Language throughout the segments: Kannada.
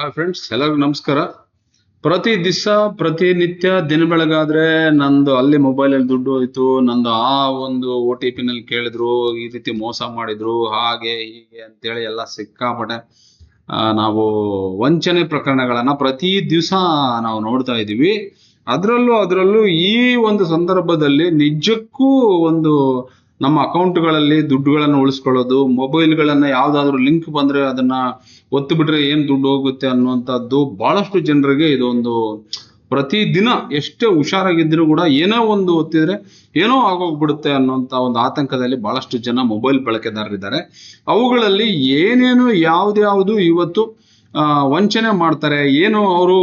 ಹಾಯ್ ಫ್ರೆಂಡ್ಸ್ ಎಲ್ಲರಿಗೂ ನಮಸ್ಕಾರ. ಪ್ರತಿ ದಿವಸ ಪ್ರತಿನಿತ್ಯ ದಿನ ಬೆಳಗಾದ್ರೆ ನಂದು ಅಲ್ಲಿ ಮೊಬೈಲಲ್ಲಿ ದುಡ್ಡು ಹೋಯ್ತು. ನಂದು ಆ ಒಂದು ಒ ಟಿ ಪಿನಲ್ಲಿ ಕೇಳಿದ್ರು, ಈ ರೀತಿ ಮೋಸ ಮಾಡಿದ್ರು, ಹಾಗೆ, ಹೀಗೆ ಅಂತೇಳಿ ಎಲ್ಲ ಸಿಕ್ಕಾಪಟ್ಟೆ ನಾವು ವಂಚನೆ ಪ್ರಕರಣಗಳನ್ನ ಪ್ರತಿ ದಿವಸ ನಾವು ನೋಡ್ತಾ ಇದ್ದೀವಿ. ಅದರಲ್ಲೂ ಅದರಲ್ಲೂ ಈ ಒಂದು ಸಂದರ್ಭದಲ್ಲಿ ನಿಜಕ್ಕೂ ಒಂದು ನಮ್ಮ ಅಕೌಂಟ್ಗಳಲ್ಲಿ ದುಡ್ಡುಗಳನ್ನು ಉಳಿಸ್ಕೊಳ್ಳೋದು, ಮೊಬೈಲ್ಗಳನ್ನು ಯಾವುದಾದ್ರೂ ಲಿಂಕ್ ಬಂದ್ರೆ ಅದನ್ನ ಒತ್ತು ಬಿಟ್ರೆ ಏನ್ ದುಡ್ಡು ಹೋಗುತ್ತೆ ಅನ್ನುವಂಥದ್ದು ಬಹಳಷ್ಟು ಜನರಿಗೆ ಇದೊಂದು ಪ್ರತಿದಿನ ಎಷ್ಟೇ ಹುಷಾರಾಗಿದ್ರು ಕೂಡ ಏನೋ ಒಂದು ಒತ್ತಿದ್ರೆ ಏನೋ ಆಗೋಗ್ಬಿಡುತ್ತೆ ಅನ್ನುವಂಥ ಒಂದು ಆತಂಕದಲ್ಲಿ ಬಹಳಷ್ಟು ಜನ ಮೊಬೈಲ್ ಬಳಕೆದಾರರಿದ್ದಾರೆ. ಅವುಗಳಲ್ಲಿ ಏನೇನು ಯಾವ್ದ್ಯಾವುದು ಇವತ್ತು ವಂಚನೆ ಮಾಡ್ತಾರೆ, ಏನು ಅವರು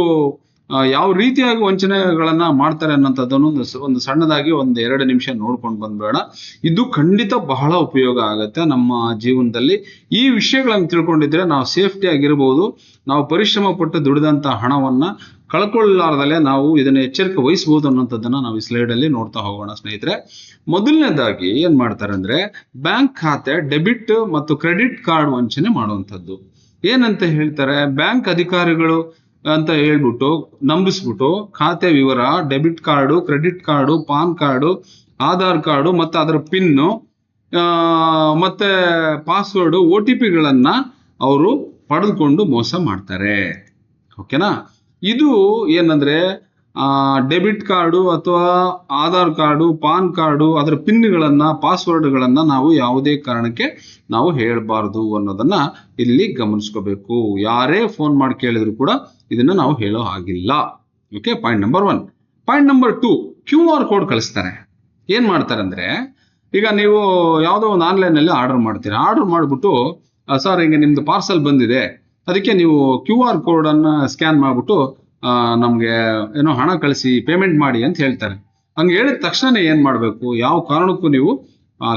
ಯಾವ ರೀತಿಯಾಗಿ ವಂಚನೆಗಳನ್ನ ಮಾಡ್ತಾರೆ ಅನ್ನೋಂಥದ್ದನ್ನು ಒಂದು ಸಣ್ಣದಾಗಿ ಒಂದು ಎರಡು ನಿಮಿಷ ನೋಡ್ಕೊಂಡು ಬಂದ್ಬೇಡ. ಇದು ಖಂಡಿತ ಬಹಳ ಉಪಯೋಗ ಆಗುತ್ತೆ ನಮ್ಮ ಜೀವನದಲ್ಲಿ. ಈ ವಿಷಯಗಳನ್ನು ತಿಳ್ಕೊಂಡಿದ್ರೆ ನಾವು ಸೇಫ್ಟಿ ಆಗಿರ್ಬೋದು. ನಾವು ಪರಿಶ್ರಮ ಪಟ್ಟು ದುಡಿದಂತ ಹಣವನ್ನ ಕಳ್ಕೊಳ್ಳಾರ್ದಲ್ಲೇ ನಾವು ಇದನ್ನ ಎಚ್ಚರಿಕೆ ವಹಿಸ್ಬೋದು ಅನ್ನೋಂಥದ್ದನ್ನ ನಾವು ಈ ಸ್ಲೈಡ್ ಅಲ್ಲಿ ನೋಡ್ತಾ ಹೋಗೋಣ ಸ್ನೇಹಿತರೆ. ಮೊದಲನೇದಾಗಿ ಏನ್ ಮಾಡ್ತಾರೆ ಅಂದ್ರೆ ಬ್ಯಾಂಕ್ ಖಾತೆ, ಡೆಬಿಟ್ ಮತ್ತು ಕ್ರೆಡಿಟ್ ಕಾರ್ಡ್ ವಂಚನೆ ಮಾಡುವಂಥದ್ದು. ಏನಂತ ಹೇಳ್ತಾರೆ? ಬ್ಯಾಂಕ್ ಅಧಿಕಾರಿಗಳು ಅಂತ ಹೇಳ್ಬಿಟ್ಟು ನಂಬಿಸ್ಬಿಟ್ಟು ಖಾತೆ ವಿವರ, debit card, credit card, PAN card, Aadhaar card ಮತ್ತು ಅದರ ಪಿನ್ನು ಮತ್ತೆ ಪಾಸ್ವರ್ಡ್, ಒ ಟಿ ಪಿಗಳನ್ನು ಅವರು ಪಡೆದುಕೊಂಡು ಮೋಸ ಮಾಡ್ತಾರೆ. ಓಕೆನಾ? ಇದು ಏನಂದ್ರೆ ಡೆಬಿಟ್ ಕಾರ್ಡು ಅಥವಾ ಆಧಾರ್ ಕಾರ್ಡು ಪಾನ್ ಕಾರ್ಡು ಅದರ ಪಿನ್ಗಳನ್ನು ಪಾಸ್ವರ್ಡ್ಗಳನ್ನು ನಾವು ಯಾವುದೇ ಕಾರಣಕ್ಕೆ ನಾವು ಹೇಳಬಾರ್ದು ಅನ್ನೋದನ್ನ ಇಲ್ಲಿ ಗಮನಿಸ್ಕೋಬೇಕು. ಯಾರೇ ಫೋನ್ ಮಾಡಿ ಕೇಳಿದ್ರು ಕೂಡ ಇದನ್ನ ನಾವು ಹೇಳೋ ಹಾಗಿಲ್ಲ. Okay point number one point number two Q R code ಕಳಿಸ್ತಾರೆ. ಏನು ಮಾಡ್ತಾರೆ ಅಂದ್ರೆ, ಈಗ ನೀವು ಯಾವುದೋ ಒಂದು ಆನ್ಲೈನಲ್ಲಿ ಆರ್ಡರ್ ಮಾಡ್ತೀರಾ. ಆರ್ಡರ್ ಮಾಡಿಬಿಟ್ಟು ಸರ್ ಹಿಂಗೆ ನಿಮ್ಮದು ಪಾರ್ಸಲ್ ಬಂದಿದೆ. ಅದಕ್ಕೆ ನೀವು ಕ್ಯೂ ಆರ್ ಕೋಡ್ ಅನ್ನ ಸ್ಕ್ಯಾನ್ ಮಾಡಿಬಿಟ್ಟು ನಮಗೆ ಏನೋ ಹಣ ಕಳಿಸಿ ಪೇಮೆಂಟ್ ಮಾಡಿ ಅಂತ ಹೇಳ್ತಾರೆ. ಹಂಗೆ ಹೇಳಿದ ತಕ್ಷಣ ಏನು ಮಾಡಬೇಕು? ಯಾವ ಕಾರಣಕ್ಕೂ ನೀವು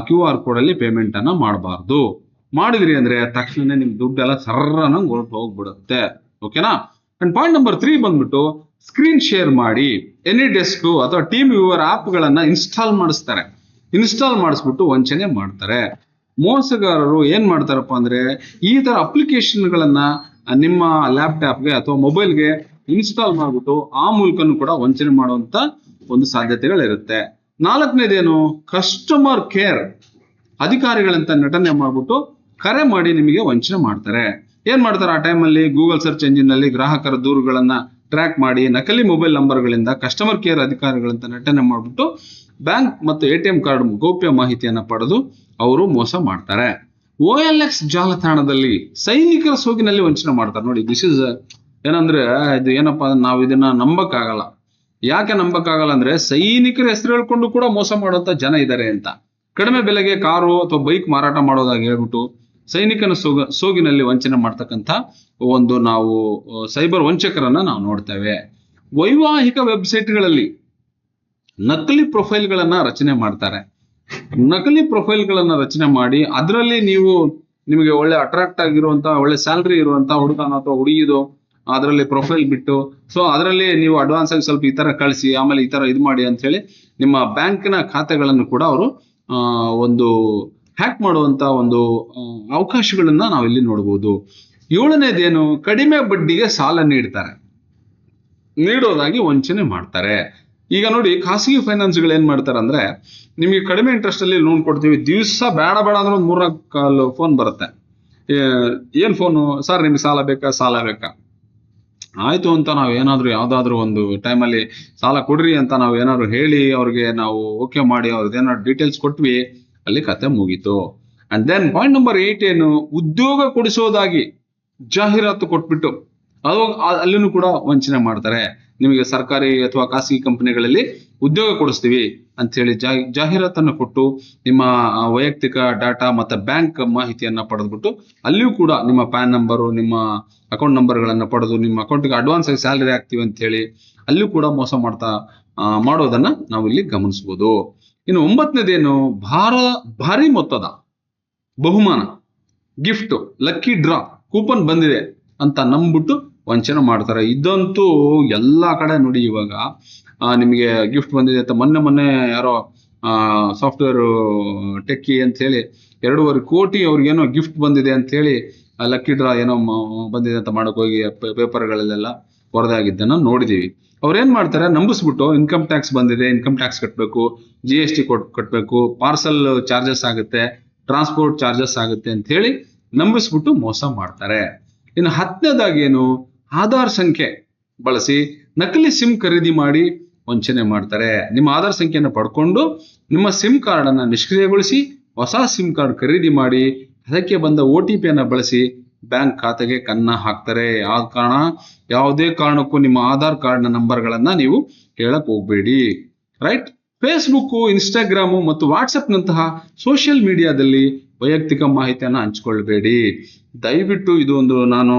ಕ್ಯೂ ಆರ್ ಕೋಡ್ ಅಲ್ಲಿ ಪೇಮೆಂಟ್ ಅನ್ನ ಮಾಡಬಾರ್ದು. ಮಾಡಿದ್ರಿ ಅಂದ್ರೆ ತಕ್ಷಣ ನಿಮ್ಮ ದುಡ್ಡೆಲ್ಲ ಸರ್ರನಂಗೆ ಹೊರಟು ಹೋಗ್ಬಿಡುತ್ತೆ. ಓಕೆನಾ ಅಂಡ್ ಪಾಯಿಂಟ್ ನಂಬರ್ ತ್ರೀ ಬಂದ್ಬಿಟ್ಟು ಸ್ಕ್ರೀನ್ ಶೇರ್ ಮಾಡಿ ಎನಿ ಡೆಸ್ಕ್ ಅಥವಾ ಟೀಮ್ ವ್ಯೂವರ್ ಆ್ಯಪ್ಗಳನ್ನು ಇನ್ಸ್ಟಾಲ್ ಮಾಡಿಸ್ತಾರೆ. ಇನ್ಸ್ಟಾಲ್ ಮಾಡಿಸ್ಬಿಟ್ಟು ವಂಚನೆ ಮಾಡ್ತಾರೆ. ಮೋಸಗಾರರು ಏನು ಮಾಡ್ತಾರಪ್ಪ ಅಂದ್ರೆ ಈ ಥರ ಅಪ್ಲಿಕೇಶನ್ಗಳನ್ನು ನಿಮ್ಮ ಲ್ಯಾಪ್ಟಾಪ್ಗೆ ಅಥವಾ ಮೊಬೈಲ್ಗೆ ಇನ್ಸ್ಟಾಲ್ ಮಾಡ್ಬಿಟ್ಟು ಆ ಮೂಲಕನೂ ಕೂಡ ವಂಚನೆ ಮಾಡುವಂತ ಒಂದು ಸಾಧ್ಯತೆಗಳಿರುತ್ತೆ. ನಾಲ್ಕನೇದೇನು? ಕಸ್ಟಮರ್ ಕೇರ್ ಅಧಿಕಾರಿಗಳಂತ ನಟನೆ ಮಾಡ್ಬಿಟ್ಟು ಕರೆ ಮಾಡಿ ನಿಮಗೆ ವಂಚನೆ ಮಾಡ್ತಾರೆ. ಏನ್ ಮಾಡ್ತಾರೆ ಆ ಟೈಮಲ್ಲಿ? ಗೂಗಲ್ ಸರ್ಚ್ ಎಂಜಿನ್ನಲ್ಲಿ ಗ್ರಾಹಕರ ದೂರುಗಳನ್ನ ಟ್ರ್ಯಾಕ್ ಮಾಡಿ, ನಕಲಿ ಮೊಬೈಲ್ ನಂಬರ್ಗಳಿಂದ ಕಸ್ಟಮರ್ ಕೇರ್ ಅಧಿಕಾರಿಗಳಂತ ನಟನೆ ಮಾಡ್ಬಿಟ್ಟು ಬ್ಯಾಂಕ್ ಮತ್ತು ಎ ಟಿ ಎಂ ಕಾರ್ಡ್ ಗೌಪ್ಯ ಮಾಹಿತಿಯನ್ನ ಪಡೆದು ಅವರು ಮೋಸ ಮಾಡ್ತಾರೆ. ಓ ಎಲ್ ಎಕ್ಸ್ ಜಾಲತಾಣದಲ್ಲಿ ಸೈನಿಕರ ಸೋಗಿನಲ್ಲಿ ವಂಚನೆ ಮಾಡ್ತಾರೆ. ನೋಡಿ ದಿಸ್ ಇಸ್ ಏನಂದ್ರೆ, ಇದು ಏನಪ್ಪಾ ನಾವು ಇದನ್ನ ನಂಬಕ್ಕಾಗಲ್ಲ. ಯಾಕೆ ನಂಬಕ್ಕಾಗಲ್ಲ ಅಂದ್ರೆ, ಸೈನಿಕರ ಹೆಸರು ಹೇಳ್ಕೊಂಡು ಕೂಡ ಮೋಸ ಮಾಡುವಂತ ಜನ ಇದ್ದಾರೆ ಅಂತ. ಕಡಿಮೆ ಬೆಲೆಗೆ ಕಾರು ಅಥವಾ ಬೈಕ್ ಮಾರಾಟ ಮಾಡೋದಾಗಿ ಹೇಳ್ಬಿಟ್ಟು ಸೈನಿಕನ ಸೋಗ, ಸೋಗಿನಲ್ಲಿ ವಂಚನೆ ಮಾಡ್ತಕ್ಕಂಥ ಒಂದು ನಾವು ಸೈಬರ್ ವಂಚಕರನ್ನ ನಾವು ನೋಡ್ತೇವೆ. ವೈವಾಹಿಕ ವೆಬ್ಸೈಟ್ಗಳಲ್ಲಿ ನಕಲಿ ಪ್ರೊಫೈಲ್ಗಳನ್ನ ರಚನೆ ಮಾಡ್ತಾರೆ. ನಕಲಿ ಪ್ರೊಫೈಲ್ಗಳನ್ನ ರಚನೆ ಮಾಡಿ ಅದರಲ್ಲಿ ನೀವು ನಿಮಗೆ ಒಳ್ಳೆ ಅಟ್ರಾಕ್ಟ್ ಆಗಿರುವಂತಹ ಒಳ್ಳೆ ಸ್ಯಾಲ್ರಿ ಇರುವಂತಹ ಹುಡುಗನ ಅಥವಾ ಹುಡುಗಿದು ಅದರಲ್ಲಿ ಪ್ರೊಫೈಲ್ ಬಿಟ್ಟು ಸೊ ಅದರಲ್ಲಿ ನೀವು ಅಡ್ವಾನ್ಸ್ ಆಗಿ ಸ್ವಲ್ಪ ಈ ತರ ಕಳಿಸಿ, ಆಮೇಲೆ ಈ ತರ ಇದು ಮಾಡಿ ಅಂತ ಹೇಳಿ ನಿಮ್ಮ ಬ್ಯಾಂಕಿನ ಖಾತೆಗಳನ್ನು ಕೂಡ ಅವರು ಒಂದು ಹ್ಯಾಕ್ ಮಾಡುವಂತ ಒಂದು ಅವಕಾಶಗಳನ್ನು ಅವಕಾಶಗಳನ್ನ ನಾವು ಇಲ್ಲಿ ನೋಡಬಹುದು ಏಳನೇದೇನು, ಕಡಿಮೆ ಬಡ್ಡಿಗೆ ಸಾಲ ನೀಡ್ತಾರೆ. ನೀಡೋದಾಗಿ ವಂಚನೆ ಮಾಡ್ತಾರೆ. ಈಗ ನೋಡಿ, ಖಾಸಗಿ ಫೈನಾನ್ಸ್ಗಳು ಏನ್ ಮಾಡ್ತಾರೆ ಅಂದ್ರೆ, ನಿಮಗೆ ಕಡಿಮೆ ಇಂಟ್ರೆಸ್ಟ್ ಅಲ್ಲಿ ಲೋನ್ ಕೊಡ್ತೀವಿ, ದಿವಸ ಬೇಡ ಬೇಡ ಅಂದ್ರೆ ಒಂದು ಮೂರ್ನಾಲ್ಕು ಫೋನ್ ಬರುತ್ತೆ. ಏನ್ ಫೋನು ಸರ್ ನಿಮ್ಗೆ ಸಾಲ ಬೇಕಾ? ಸಾಲ ಬೇಕಾ? ಆಯ್ತು ಅಂತ ನಾವು ಏನಾದರೂ ಯಾವುದಾದ್ರೂ ಒಂದು ಟೈಮಲ್ಲಿ ಸಾಲ ಕೊಡ್ರಿ ಅಂತ ನಾವು ಏನಾದ್ರು ಹೇಳಿ ಅವ್ರಿಗೆ ನಾವು ಓಕೆ ಮಾಡಿ ಅವ್ರದ್ದು ಏನಾದ್ರು ಡೀಟೇಲ್ಸ್ ಕೊಟ್ವಿ, ಅಲ್ಲಿ ಕತೆ ಮುಗೀತು. And then point number eight ಏನು, ಉದ್ಯೋಗ ಕೊಡಿಸೋದಾಗಿ ಜಾಹೀರಾತು ಕೊಟ್ಬಿಟ್ಟು, ಅದು ಅಲ್ಲಿನೂ ಕೂಡ ವಂಚನೆ ಮಾಡ್ತಾರೆ. ನಿಮಗೆ ಸರ್ಕಾರಿ ಅಥವಾ ಖಾಸಗಿ ಕಂಪನಿಗಳಲ್ಲಿ ಉದ್ಯೋಗ ಕೊಡಿಸ್ತೀವಿ ಅಂತ ಹೇಳಿ ಜಾಹೀರಾತನ್ನು ಕೊಟ್ಟು ನಿಮ್ಮ ವೈಯಕ್ತಿಕ ಡಾಟಾ ಮತ್ತೆ ಬ್ಯಾಂಕ್ ಮಾಹಿತಿಯನ್ನ ಪಡೆದ್ಬಿಟ್ಟು ಅಲ್ಲಿಯೂ ಕೂಡ ನಿಮ್ಮ ಪ್ಯಾನ್ ನಂಬರು, ನಿಮ್ಮ ಅಕೌಂಟ್ ನಂಬರ್ಗಳನ್ನು ಪಡೆದು ನಿಮ್ಮ ಅಕೌಂಟ್ಗೆ ಅಡ್ವಾನ್ಸ್ ಆಗಿ ಸ್ಯಾಲರಿ ಆಗ್ತೀವಿ ಅಂತ ಹೇಳಿ ಅಲ್ಲಿಯೂ ಕೂಡ ಮೋಸ ಮಾಡ್ತಾ ಮಾಡೋದನ್ನ ನಾವು ಇಲ್ಲಿ ಗಮನಿಸಬಹುದು ಇನ್ನು ಒಂಬತ್ತನೇದೇನು, ಭಾರ, ಭಾರಿ ಮೊತ್ತದ ಬಹುಮಾನ ಗಿಫ್ಟ್ ಲಕ್ಕಿ ಡ್ರಾ ಕೂಪನ್ ಬಂದಿದೆ ಅಂತ ನಂಬಿಟ್ಟು ವಂಚನೆ ಮಾಡ್ತಾರೆ. ಇದಂತೂ ಎಲ್ಲಾ ಕಡೆ ನೋಡಿ ಇವಾಗ ನಿಮಗೆ ಗಿಫ್ಟ್ ಬಂದಿದೆ ಅಂತ ಮೊನ್ನೆ ಮೊನ್ನೆ ಯಾರೋ ಸಾಫ್ಟ್ವೇರ್ ಟೆಕ್ಕಿ ಅಂತ ಹೇಳಿ, ಎರಡೂವರೆ ಕೋಟಿ ಅವ್ರಿಗೇನೋ ಗಿಫ್ಟ್ ಬಂದಿದೆ ಅಂತ ಹೇಳಿ ಲಕ್ಕಿ ಡ್ರಾ ಏನೋ ಬಂದಿದೆ ಅಂತ ಮಾಡಕ್ ಹೋಗಿ ಪೇ- ಪೇಪರ್ಗಳಲ್ಲೆಲ್ಲ ವರದಾಗಿದ್ದನ್ನು ನೋಡಿದ್ದೀವಿ ಅವ್ರೇನ್ ಮಾಡ್ತಾರೆ, ನಂಬಿಸ್ಬಿಟ್ಟು ಇನ್ಕಮ್ ಟ್ಯಾಕ್ಸ್ ಬಂದಿದೆ ಇನ್ಕಮ್ ಟ್ಯಾಕ್ಸ್ ಕಟ್ಟಬೇಕು ಜಿ ಎಸ್ ಟಿ ಕೊಟ್ ಕಟ್ಟಬೇಕು ಪಾರ್ಸಲ್ ಚಾರ್ಜಸ್ ಆಗುತ್ತೆ ಟ್ರಾನ್ಸ್ಪೋರ್ಟ್ ಚಾರ್ಜಸ್ ಆಗುತ್ತೆ ಅಂತ ಹೇಳಿ ನಂಬಿಸ್ಬಿಟ್ಟು ಮೋಸ ಮಾಡ್ತಾರೆ. ಇನ್ನು ಹತ್ತನೇದಾಗಿ ಏನು ಆಧಾರ್ ಸಂಖ್ಯೆ ಬಳಸಿ ನಕಲಿ ಸಿಮ್ ಖರೀದಿ ಮಾಡಿ ವಂಚನೆ ಮಾಡ್ತಾರೆ. ನಿಮ್ಮ ಆಧಾರ್ ಸಂಖ್ಯೆಯನ್ನು ಪಡ್ಕೊಂಡು ನಿಮ್ಮ ಸಿಮ್ ಕಾರ್ಡ್ ಅನ್ನ ನಿಷ್ಕ್ರಿಯಗೊಳಿಸಿ ಹೊಸ ಸಿಮ್ ಕಾರ್ಡ್ ಖರೀದಿ ಮಾಡಿ ಅದಕ್ಕೆ ಬಂದ ಒ ಟಿ ಪಿಯನ್ನು ಬಳಸಿ ಬ್ಯಾಂಕ್ ಖಾತೆಗೆ ಕನ್ನ ಹಾಕ್ತಾರೆ. ಆದ ಕಾರಣ ಯಾವುದೇ ಕಾರಣಕ್ಕೂ ನಿಮ್ಮ ಆಧಾರ್ ಕಾರ್ಡ್ನ ನಂಬರ್ಗಳನ್ನು ನೀವು ಹೇಳಕ್ ಹೋಗ್ಬೇಡಿ. ರೈಟ್? ಫೇಸ್ಬುಕ್ ಇನ್ಸ್ಟಾಗ್ರಾಮು ಮತ್ತು ವಾಟ್ಸಪ್ನಂತಹ ಸೋಷಿಯಲ್ ಮೀಡಿಯಾದಲ್ಲಿ ವೈಯಕ್ತಿಕ ಮಾಹಿತಿಯನ್ನು ಹಂಚ್ಕೊಳ್ಬೇಡಿ. ದಯವಿಟ್ಟು ಇದು ಒಂದು ನಾನು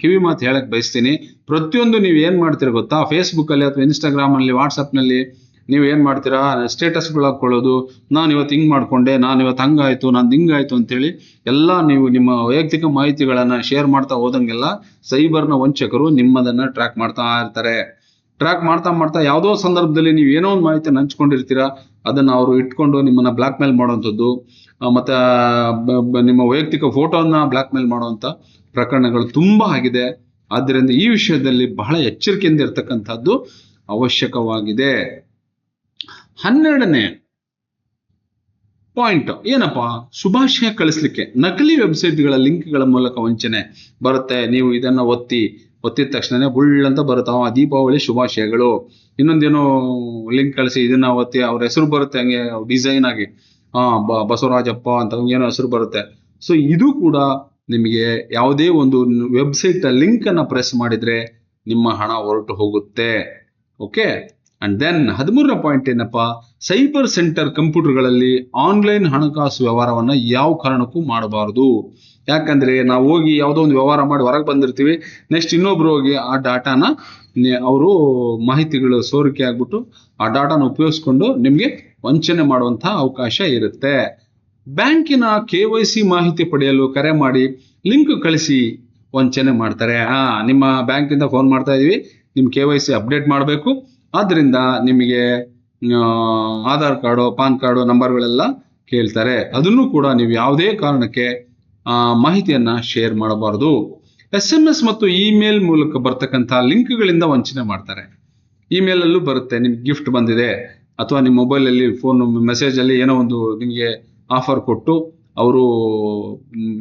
ಕಿವಿ ಮಾತು ಹೇಳಕ್ ಬಯಸ್ತೀನಿ. ಪ್ರತಿಯೊಂದು ನೀವು ಏನು ಮಾಡ್ತೀರ ಗೊತ್ತಾ? ಫೇಸ್ಬುಕ್ಕಲ್ಲಿ ಅಥವಾ ಇನ್ಸ್ಟಾಗ್ರಾಮಲ್ಲಿ ಅಲ್ಲಿ ವಾಟ್ಸಪ್ನಲ್ಲಿ ನೀವು ಏನು ಮಾಡ್ತೀರಾ? ಸ್ಟೇಟಸ್ಗಳು ಹಾಕ್ಕೊಳ್ಳೋದು. ನಾನು ಇವತ್ತು ಹಿಂಗೆ ಮಾಡ್ಕೊಂಡೆ, ನಾನು ಇವತ್ತು ಹಂಗಾಯ್ತು, ನಾನು ಹಿಂಗಾಯ್ತು ಅಂತೇಳಿ ಎಲ್ಲ ನೀವು ನಿಮ್ಮ ವೈಯಕ್ತಿಕ ಮಾಹಿತಿಗಳನ್ನು ಶೇರ್ ಮಾಡ್ತಾ ಹೋದಂಗೆಲ್ಲ ಸೈಬರ್ನ ವಂಚಕರು ನಿಮ್ಮದನ್ನು ಟ್ರ್ಯಾಕ್ ಮಾಡ್ತಾ ಇರ್ತಾರೆ. ಟ್ರ್ಯಾಕ್ ಮಾಡ್ತಾ ಮಾಡ್ತಾ ಯಾವುದೋ ಸಂದರ್ಭದಲ್ಲಿ ನೀವು ಏನೋ ಒಂದು ಮಾಹಿತಿ ಹಂಚ್ಕೊಂಡಿರ್ತೀರಾ, ಅದನ್ನು ಅವರು ಇಟ್ಕೊಂಡು ನಿಮ್ಮನ್ನು ಬ್ಲ್ಯಾಕ್ ಮೇಲ್ ಮಾಡುವಂಥದ್ದು ಮತ್ತು ನಿಮ್ಮ ವೈಯಕ್ತಿಕ ಫೋಟೋನ ಬ್ಲ್ಯಾಕ್ ಮೇಲ್ ಮಾಡುವಂಥ ಪ್ರಕರಣಗಳು ತುಂಬ ಆಗಿದೆ. ಆದ್ದರಿಂದ ಈ ವಿಷಯದಲ್ಲಿ ಬಹಳ ಎಚ್ಚರಿಕೆಯಿಂದ ಇರತಕ್ಕಂಥದ್ದು ಅವಶ್ಯಕವಾಗಿದೆ. ಹನ್ನೆರಡನೇ ಪಾಯಿಂಟ್ ಏನಪ್ಪಾ? ಶುಭಾಶಯ ಕಳಿಸ್ಲಿಕ್ಕೆ ನಕಲಿ ವೆಬ್ಸೈಟ್ಗಳ ಲಿಂಕ್ಗಳ ಮೂಲಕ ವಂಚನೆ ಬರುತ್ತೆ. ನೀವು ಇದನ್ನ ಒತ್ತಿ ಒತ್ತಿದ ತಕ್ಷಣನೇ ಬುಳ್ ಅಂತ ಬರುತ್ತೆ. ಆ ದೀಪಾವಳಿ ಶುಭಾಶಯಗಳು. ಇನ್ನೊಂದೇನೋ ಲಿಂಕ್ ಕಳಿಸಿ, ಇದನ್ನ ಒತ್ತಿ ಅವ್ರ ಹೆಸರು ಬರುತ್ತೆ ಹಂಗೆ ಡಿಸೈನ್ ಆಗಿ. ಬ- ಬಸವರಾಜಪ್ಪ ಅಂತ ಏನೋ ಹೆಸರು ಬರುತ್ತೆ. ಸೊ ಇದು ಕೂಡ ನಿಮಗೆ ಯಾವುದೇ ಒಂದು ವೆಬ್ಸೈಟ್ ಲಿಂಕ್ ಅನ್ನ ಪ್ರೆಸ್ ಮಾಡಿದ್ರೆ ನಿಮ್ಮ ಹಣ ಹೊರಟು ಹೋಗುತ್ತೆ. ಓಕೆ ಅಂಡ್ ದೆನ್ ಹದಿಮೂರನೇ ಪಾಯಿಂಟ್ ಏನಪ್ಪ? ಸೈಬರ್ ಸೆಂಟರ್ ಕಂಪ್ಯೂಟರ್ಗಳಲ್ಲಿ ಆನ್ಲೈನ್ ಹಣಕಾಸು ವ್ಯವಹಾರವನ್ನ ಯಾವ ಕಾರಣಕ್ಕೂ ಮಾಡಬಾರದು. ಯಾಕಂದ್ರೆ ನಾವು ಹೋಗಿ ಯಾವುದೋ ಒಂದು ವ್ಯವಹಾರ ಮಾಡಿ ಹೊರಗೆ ಬಂದಿರ್ತೀವಿ. ನೆಕ್ಸ್ಟ್ ಇನ್ನೊಬ್ರು ಹೋಗಿ ಆ ಡಾಟಾನ ಅವರು ಮಾಹಿತಿಗಳು ಸೋರಿಕೆ ಆಗ್ಬಿಟ್ಟು ಆ ಡಾಟಾನ ಉಪಯೋಗಿಸ್ಕೊಂಡು ನಿಮಗೆ ವಂಚನೆ ಮಾಡುವಂತಹ ಅವಕಾಶ ಇರುತ್ತೆ. ಬ್ಯಾಂಕಿನ ಕೆ ವೈ ಸಿ ಮಾಹಿತಿ ಪಡೆಯಲು ಕರೆ ಮಾಡಿ ಲಿಂಕ್ ಕಳಿಸಿ ವಂಚನೆ ಮಾಡ್ತಾರೆ. ಹಾ, ನಿಮ್ಮ ಬ್ಯಾಂಕಿಂದ ಫೋನ್ ಮಾಡ್ತಾ ಇದೀವಿ, ನಿಮ್ ಕೆ ವೈ ಸಿ ಅಪ್ಡೇಟ್ ಮಾಡಬೇಕು. ಆದ್ರಿಂದ ನಿಮಗೆ ಆಧಾರ್ ಕಾರ್ಡು, ಪಾನ್ ಕಾರ್ಡು ನಂಬರ್ಗಳೆಲ್ಲ ಕೇಳ್ತಾರೆ. ಅದನ್ನು ಕೂಡ ನೀವು ಯಾವುದೇ ಕಾರಣಕ್ಕೆ ಮಾಹಿತಿಯನ್ನ ಶೇರ್ ಮಾಡಬಾರದು. ಎಸ್ ಎಂ ಎಸ್ ಮತ್ತು ಇಮೇಲ್ ಮೂಲಕ ಬರ್ತಕ್ಕಂಥ ಲಿಂಕ್ಗಳಿಂದ ವಂಚನೆ ಮಾಡ್ತಾರೆ. ಇಮೇಲ್ ಅಲ್ಲೂ ಬರುತ್ತೆ, ನಿಮ್ಗೆ ಗಿಫ್ಟ್ ಬಂದಿದೆ. ಅಥವಾ ನಿಮ್ಮ ಮೊಬೈಲ್ ಅಲ್ಲಿ ಫೋನ್ ಮೆಸೇಜ್ ಅಲ್ಲಿ ಏನೋ ಒಂದು ನಿಮಗೆ ಆಫರ್ ಕೊಟ್ಟು ಅವರು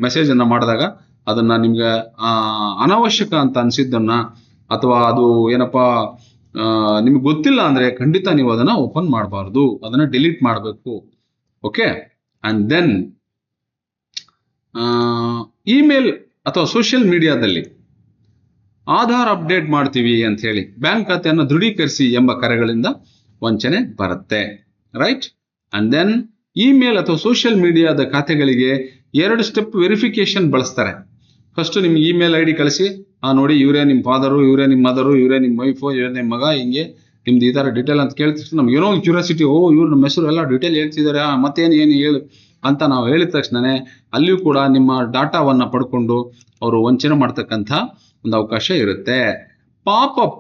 ಮೆಸೇಜ್ ಅನ್ನ ಮಾಡಿದಾಗ ಅದನ್ನ ನಿಮಗೆ ಅನಾವಶ್ಯಕ ಅಂತ ಅನಿಸಿದ್ದನ್ನು ಅಥವಾ ಅದು ಏನಪ್ಪ ನಿಮ್ಗೆ ಗೊತ್ತಿಲ್ಲ ಅಂದ್ರೆ ಖಂಡಿತ ನೀವು ಅದನ್ನ ಓಪನ್ ಮಾಡಬಾರ್ದು. ಅದನ್ನ ಡಿಲೀಟ್ ಮಾಡಬೇಕು. ಓಕೆ ಆ್ಯಂಡ್ ದೆನ್ ಇಮೇಲ್ ಅಥವಾ ಸೋಷಿಯಲ್ ಮೀಡಿಯಾದಲ್ಲಿ ಆಧಾರ್ ಅಪ್ಡೇಟ್ ಮಾಡ್ತೀವಿ ಅಂತ ಹೇಳಿ ಬ್ಯಾಂಕ್ ಖಾತೆಯನ್ನು ದೃಢೀಕರಿಸಿ ಎಂಬ ಕರೆಗಳಿಂದ ವಂಚನೆ ಬರುತ್ತೆ ರೈಟ್ ಅಂಡ್ ದೆನ್ ಇಮೇಲ್ ಅಥವಾ ಸೋಷಿಯಲ್ ಮೀಡಿಯಾದ ಖಾತೆಗಳಿಗೆ ಎರಡು ಸ್ಟೆಪ್ ವೆರಿಫಿಕೇಶನ್ ಬಳಸ್ತಾರೆ. ಫಸ್ಟ್ ನಿಮ್ಗೆ ಇಮೇಲ್ ಐ ಡಿ ಕಳಿಸಿ, ಆ ನೋಡಿ ಇವರೇ ನಿಮ್ಮ ಫಾದರು ಇವರೇ ನಿಮ್ಮ ಮದರು ಇವರೇ ನಿಮ್ಮ ವೈಫು ಇವರೇ ನಿಮ್ಮ ಮಗ, ಹಿಂಗೆ ನಿಮ್ದು ಈ ಥರ ಡಿಟೇಲ್ ಅಂತ ಕೇಳ್ತಿರ್ತೀವಿ ನಮ್ಗೆ ಏನೋ ಕ್ಯೂರಿಯಾಸಿಟಿ ಓ ಇವ್ರು ನಮ್ಮ ಹೆಸರು ಎಲ್ಲ ಡಿಟೇಲ್ ಹೇಳ್ತಿದ್ದಾರೆ. ಮತ್ತೇನು ಏನು ಹೇಳು? ಅಂತ ನಾವು ಹೇಳಿದ ತಕ್ಷಣನೇ ಅಲ್ಲಿಯೂ ಕೂಡ ನಿಮ್ಮ ಡಾಟಾವನ್ನು ಪಡ್ಕೊಂಡು ಅವರು ವಂಚನೆ ಮಾಡ್ತಕ್ಕಂಥ ಒಂದು ಅವಕಾಶ ಇರುತ್ತೆ. ಪಾಪಪ್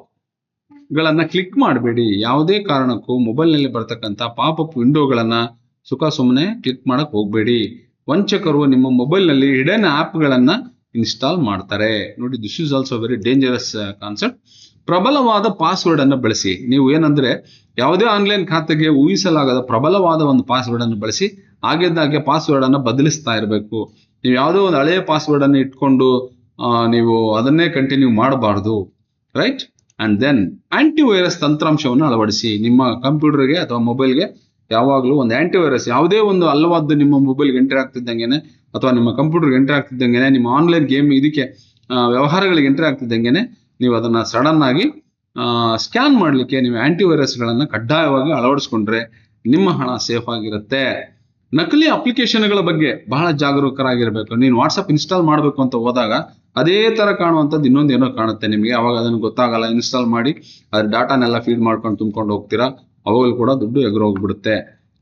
ಗಳನ್ನ ಕ್ಲಿಕ್ ಮಾಡಬೇಡಿ. ಯಾವುದೇ ಕಾರಣಕ್ಕೂ ಮೊಬೈಲ್ನಲ್ಲಿ ಬರ್ತಕ್ಕಂಥ ಪಾಪಪ್ ವಿಂಡೋಗಳನ್ನು ಸುಖ ಸುಮ್ಮನೆ ಕ್ಲಿಕ್ ಮಾಡಕ್ ಹೋಗಬೇಡಿ. ವಂಚಕರು ನಿಮ್ಮ ಮೊಬೈಲ್ನಲ್ಲಿ ಹಿಡನ್ ಆಪ್ ಗಳನ್ನ ಇನ್ಸ್ಟಾಲ್ ಮಾಡ್ತಾರೆ. ನೋಡಿ this is also very dangerous concept ಪ್ರಬಲವಾದ ಪಾಸ್ವರ್ಡ್ ಅನ್ನು ಬಳಸಿ. ನೀವು ಏನಂದ್ರೆ ಯಾವುದೇ ಆನ್ಲೈನ್ ಖಾತೆಗೆ ಊಹಿಸಲಾಗದ ಪ್ರಬಲವಾದ ಒಂದು ಪಾಸ್ವರ್ಡ್ ಅನ್ನು ಬಳಸಿ ಆಗಿದ್ದಾಗೆ ಪಾಸ್ವರ್ಡ್ ಅನ್ನು ಬದಲಿಸ್ತಾ ಇರಬೇಕು. ನೀವು ಯಾವುದೋ ಒಂದು ಹಳೆಯ ಪಾಸ್ವರ್ಡ್ ಅನ್ನು ಇಟ್ಕೊಂಡು ನೀವು ಅದನ್ನೇ ಕಂಟಿನ್ಯೂ ಮಾಡಬಾರ್ದು. Right and then anti virus ತಂತ್ರಾಂಶವನ್ನು ಅಳವಡಿಸಿ. ನಿಮ್ಮ ಕಂಪ್ಯೂಟರ್ಗೆ ಅಥವಾ ಮೊಬೈಲ್ಗೆ ಯಾವಾಗಲೂ ಒಂದು ಆಂಟಿ ವೈರಸ್ ಯಾವುದೇ ಒಂದು ಅಲ್ಲವಾದ್ದು ನಿಮ್ಮ ಮೊಬೈಲ್ಗೆ ಎಂಟ್ರಿ ಆಗ್ತಿದ್ದಂಗೆನೆ, ಅಥವಾ ನಿಮ್ಮ ಕಂಪ್ಯೂಟರ್ಗೆ ಎಂಟ್ರಿ ಆಗ್ತಿದ್ದಂಗೆನೆ, ನಿಮ್ಮ ಆನ್ಲೈನ್ ಗೇಮ್ ಇದಕ್ಕೆ ವ್ಯವಹಾರಗಳಿಗೆ ಎಂಟ್ರಿ ಆಗ್ತಿದ್ದಂಗೆನೆ ನೀವು ಅದನ್ನ ಸಡನ್ ಆಗಿ ಸ್ಕ್ಯಾನ್ ಮಾಡಲಿಕ್ಕೆ ನೀವು ಆಂಟಿ ವೈರಸ್ಗಳನ್ನು ಕಡ್ಡಾಯವಾಗಿ ಅಳವಡಿಸ್ಕೊಂಡ್ರೆ ನಿಮ್ಮ ಹಣ ಸೇಫ್ ಆಗಿರುತ್ತೆ. ನಕಲಿ ಅಪ್ಲಿಕೇಶನ್ಗಳ ಬಗ್ಗೆ ಬಹಳ ಜಾಗರೂಕರಾಗಿರ್ಬೇಕು. ನೀನು ವಾಟ್ಸಪ್ ಇನ್ಸ್ಟಾಲ್ ಮಾಡಬೇಕು ಅಂತ ಹೋದಾಗ ಅದೇ ತರ ಕಾಣುವಂಥದ್ದು ಇನ್ನೊಂದು ಏನೋ ಕಾಣುತ್ತೆ ನಿಮಗೆ. ಅವಾಗ ಅದನ್ನು ಗೊತ್ತಾಗಲ್ಲ ಇನ್ಸ್ಟಾಲ್ ಮಾಡಿ ಅದ್ರ ಡಾಟಾನೆಲ್ಲ ಫೀಡ್ ಮಾಡ್ಕೊಂಡು ತುಂಬ್ಕೊಂಡು ಹೋಗ್ತೀರಾ? ಅವಾಗಲೂ ಕೂಡ ದುಡ್ಡು ಎಗರೋಗ್ಬಿಡುತ್ತೆ.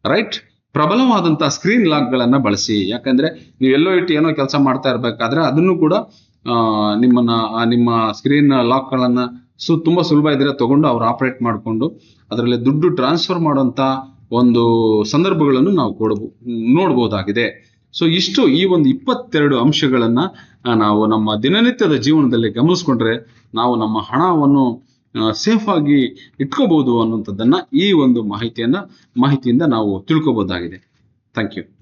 ರೈಟ್ ಪ್ರಬಲವಾದಂಥ ಸ್ಕ್ರೀನ್ ಲಾಕ್ಗಳನ್ನ ಬಳಸಿ. ಯಾಕಂದ್ರೆ ನೀವು ಎಲ್ಲೋ ಇಟ್ಟು ಏನೋ ಕೆಲಸ ಮಾಡ್ತಾ ಇರ್ಬೇಕಾದ್ರೆ ಅದನ್ನು ಕೂಡ ನಿಮ್ಮನ್ನ ನಿಮ್ಮ ಸ್ಕ್ರೀನ್ ಲಾಕ್ಗಳನ್ನು ಸು, ತುಂಬಾ ಸುಲಭ ಇದ್ರೆ ತಗೊಂಡು ಅವ್ರು ಆಪರೇಟ್ ಮಾಡಿಕೊಂಡು ಅದರಲ್ಲಿ ದುಡ್ಡು ಟ್ರಾನ್ಸ್ಫರ್ ಮಾಡುವಂತ ಒಂದು ಸಂದರ್ಭಗಳನ್ನು ನಾವು ಕೊಡಬೋ ನೋಡಬಹುದಾಗಿದೆ ಸೊ ಇಷ್ಟು ಈ ಒಂದು ಇಪ್ಪತ್ತೆರಡು ಅಂಶಗಳನ್ನು ನಾವು ನಮ್ಮ ದಿನನಿತ್ಯದ ಜೀವನದಲ್ಲಿ ಗಮನಿಸ್ಕೊಂಡ್ರೆ ನಾವು ನಮ್ಮ ಹಣವನ್ನು ಸೇಫ್ ಆಗಿ ಇಟ್ಕೋಬಹುದು ಅನ್ನುವಂಥದ್ದನ್ನ ಈ ಒಂದು ಮಾಹಿತಿಯನ್ನ, ಮಾಹಿತಿಯಿಂದ ನಾವು ತಿಳ್ಕೋಬಹುದಾಗಿದೆ ಥ್ಯಾಂಕ್ ಯು